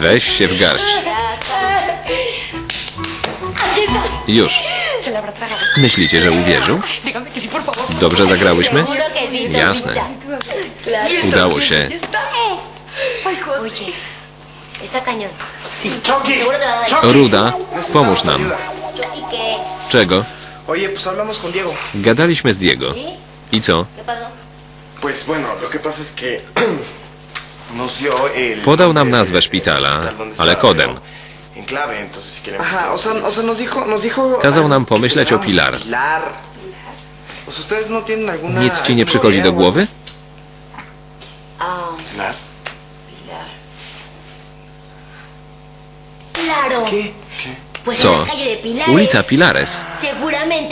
Weź się w garść. Już. Myślicie, że uwierzył? Dobrze zagrałyśmy? Jasne. Udało się. Ruda, pomóż nam. Czego? Gadaliśmy z Diego. I co? Pues bueno, lo que pasa es que Podał nam nazwę szpitala, ale kodem. Kazał nam pomyśleć o Pilar. no. Nic ci nie przychodzi do głowy? Ah, Pilar. Co? Ulica Pilares.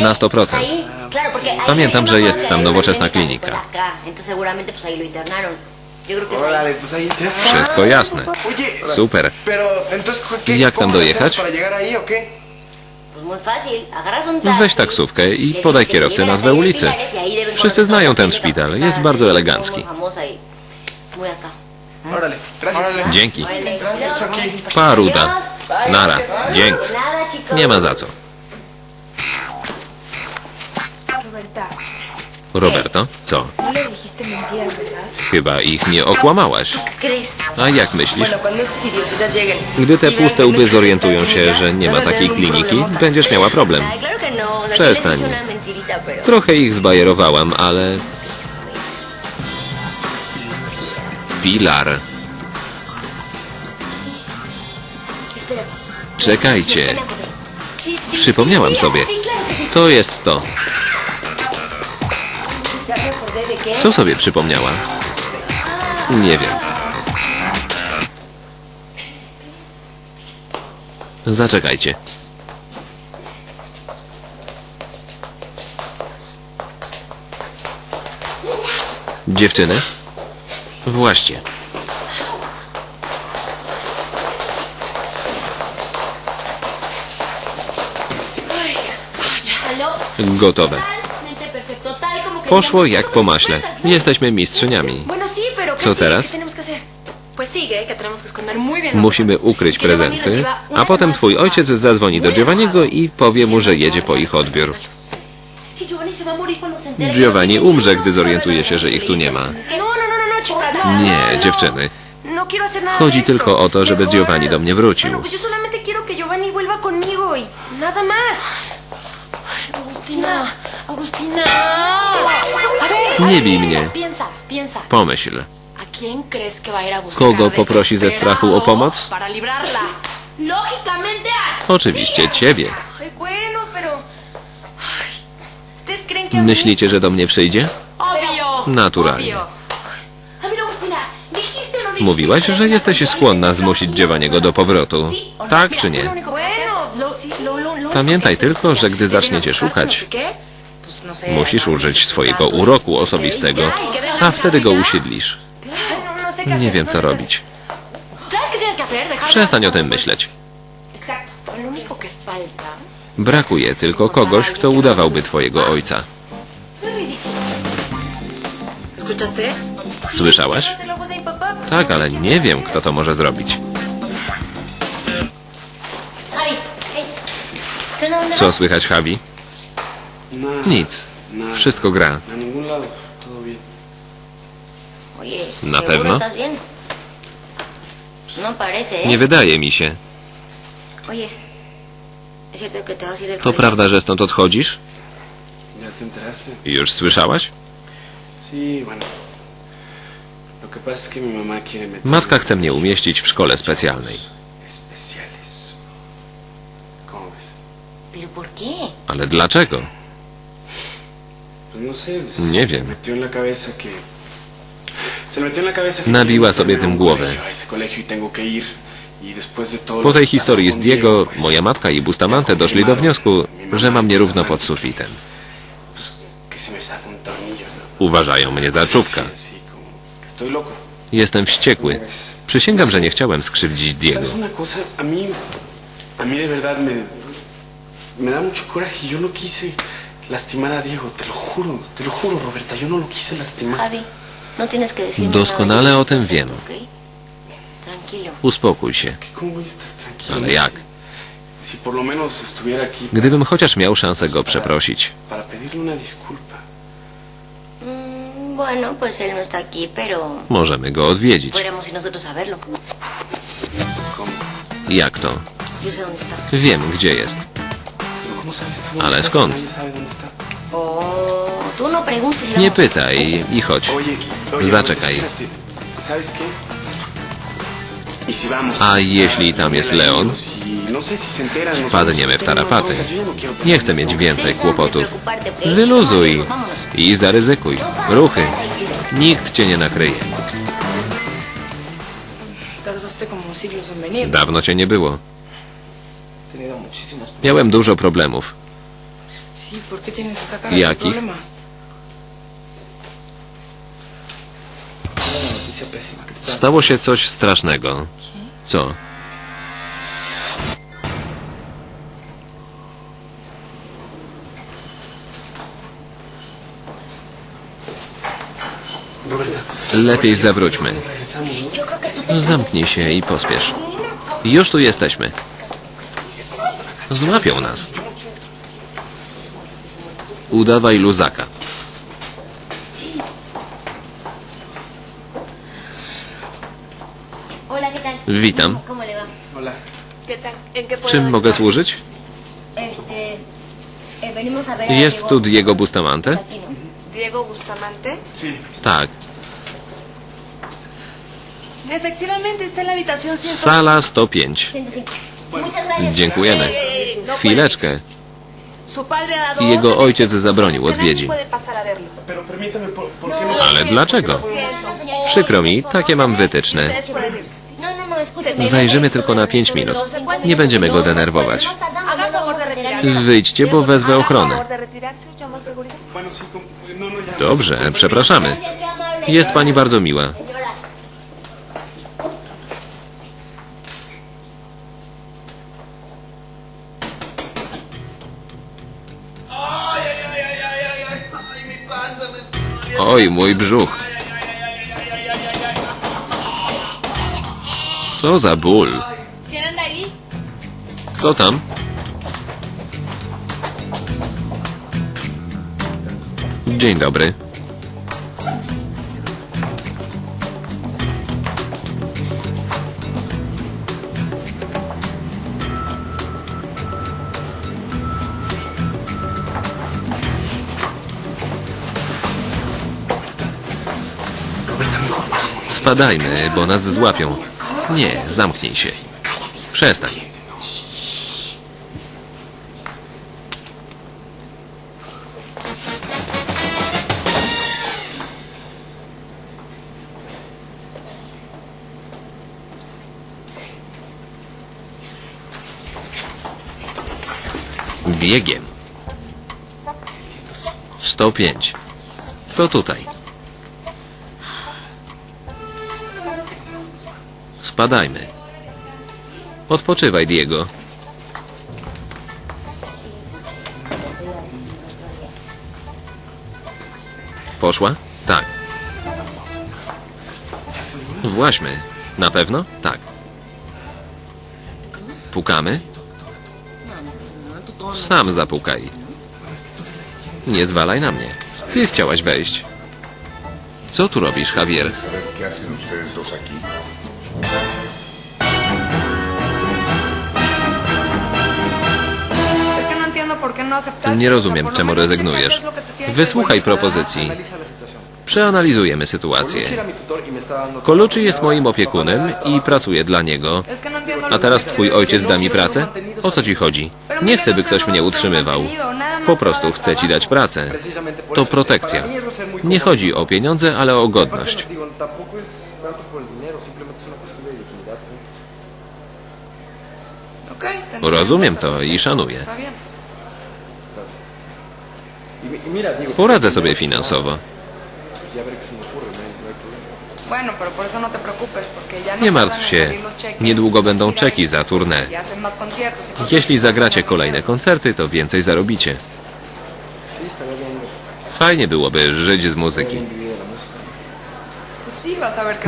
Na 100%. pues ahí, claro, porque ahí Pamiętam, że jest tam nowoczesna klinika. Órale, pues ahí ya está. Wszystko jasne. Oye, Super. Pero entonces, ¿qué? Jak tam ¿Cómo le dojechać? para llegar ahí o qué? Weź taksówkę i podaj kierowcy nazwę ulicy. Wszyscy znają ten szpital. Jest bardzo elegancki. Órale, gracias. Dzięki. Órale. Gracias, Chucky. Pa, Ruda. Nara. Dzięks. Chicos. Nie ma za co. Roberta, Roberto, co? no le dijiste mentiras, ¿verdad? Chyba ich nie okłamałaś. A jak myślisz? Gdy te puste łby zorientują się, że nie ma takiej kliniki, będziesz miała problem. Przestań. Trochę ich zbajerowałam, ale... Pilar. Czekajcie. Przypomniałam sobie. To jest to. Co sobie przypomniała? Nie wiem. Zaczekajcie. Dziewczyny? Właśnie. Gotowe. Poszło jak po maśle. Jesteśmy mistrzyniami. Co teraz? Musimy ukryć prezenty, a potem twój ojciec zadzwoni do Giovanniego i powie mu, że jedzie po ich odbiór. Giovanni umrze, no gdy zorientuje się, że ich tu nie ma. Nie, dziewczyny. Chodzi tylko o to, żeby Giovanni do mnie wrócił. Y Nie bij mnie. Pomyśl. ¿A quién crees que va a ir a buscar Kogo poprosi ze strachu o pomoc? Oczywiście ciebie. Myślicie, że do mnie przyjdzie? Naturalnie. no Mówiłaś, że jesteś skłonna zmusić Giovanniego do powrotu. Tak czy nie? Pamiętaj tylko, że gdy zaczniecie szukać, no no Musisz użyć swojego uroku ¿ok? osobistego, y a wtedy go usiedlisz. Nie wiem, co robić. Przestań o tym myśleć. Brakuje tylko kogoś, kto udawałby twojego ojca. Słyszałaś? Tak, ale nie wiem, kto to może zrobić. Javi, hey. ¿Qué onda? ¿Dónde Co słychać, Javi? Nic. Wszystko gra. ¿Na ¿seguro pewno? No ¿eh? Nie wydaje mi się. Oye, ¿es cierto que te vas a ir del To prawda, że stąd odchodzisz? Już słyszałaś? Matka chce mnie umieścić w szkole specjalnej. Ale dlaczego? No Nie wiem. Nabiła sobie tym głowę. Po tej historii z Diego, moja matka i Bustamante doszli do wniosku, że mam y nierówno pod sufitem. ¿no? Uważają mnie za czubka. Jestem wściekły. Przysięgam, że nie chciałem skrzywdzić Diego. ¿Sabes una cosa? A mí, a mí de verdad me, me da mucho coraje. Yo no quise lastimar a Diego, te lo juro, te lo juro, Roberta, yo no lo quise lastimar. Javi, no Doskonale o tym wiem. Uspokój się. Que ¿Cómo voy a estar tranquilo? Ale jak? Gdybym chociaż miał szansę go przeprosić. Mm, no Możemy go odwiedzić. Jak to? Wiem, gdzie jest. Pero ¿Cómo sabes tú dónde Ale skąd? Oh, no preguntes. Nie pytaj i chodź. Zaczekaj. espérate. ¿Sabes qué? ¿Y si vamos A jeśli tam jest Leon? Wpadniemy w tarapaty. Nie chcę mieć więcej kłopotów. Wyluzuj i zaryzykuj. Ruchy. Nikt cię nie nakryje. Dawno cię nie było. Miałem dużo problemów. Sí, Stało się coś strasznego. Co? Lepiej zawróćmy. Zamknij się i pospiesz. Już tu jesteśmy. Złapią nas. Udawaj luzaka. Hola, ¿qué tal? Witam. ¿Cómo le va? Hola. ¿Qué tal? ¿En qué puedo Czym mogę służyć? Eh, Jest tu Diego Bustamante? Diego Bustamante. Tak. Efectivamente, está en la habitación 100. Sala 105. 105. Muchas gracias. Dziękujemy. No Chwileczkę. Jego ojciec zabronił odwiedzin. puede pasar a verlo. Pero permítame, ¿por, por qué no? Ale dlaczego? Przykro mi, takie mam wytyczne. Zajrzymy tylko na 5 minut. Nie będziemy go denerwować. Wyjdźcie, bo wezwę ochronę. Dobrze, przepraszamy. Jest pani bardzo miła. Oj, mój brzuch. Co za ból. Kto tam? Dzień dobry. Spadajmy, bo nas złapią. Nie, zamknij się. Przestań. Biegiem. 105. To tutaj. Spadajmy. Odpoczywaj, Diego. Poszła? Tak. Właźmy. Na pewno? Tak. Pukamy? Sam zapukaj. Nie zwalaj na mnie. Ty chciałaś wejść. Co tu robisz, Javier? Nie O sea, rozumiem, czemu rezygnujesz. Wysłuchaj propozycji. Przeanalizujemy sytuację. Kolucci jest moim opiekunem i pracuję dla niego. No A teraz twój ojciec da mi pracę? O co ci chodzi? Nie chcę, by ktoś mnie utrzymywał. Po prostu chcę ci dać pracę. To protekcja. Nie chodzi o pieniądze, ale o godność. Rozumiem to i szanuję. Poradzę sobie finansowo. No no Nie martw się. Niedługo będą czeki za tournée. y Jeśli zagracie pues, kolejne koncerty, to więcej zarobicie. Fajnie byłoby żyć z muzyki.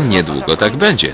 Niedługo tak będzie.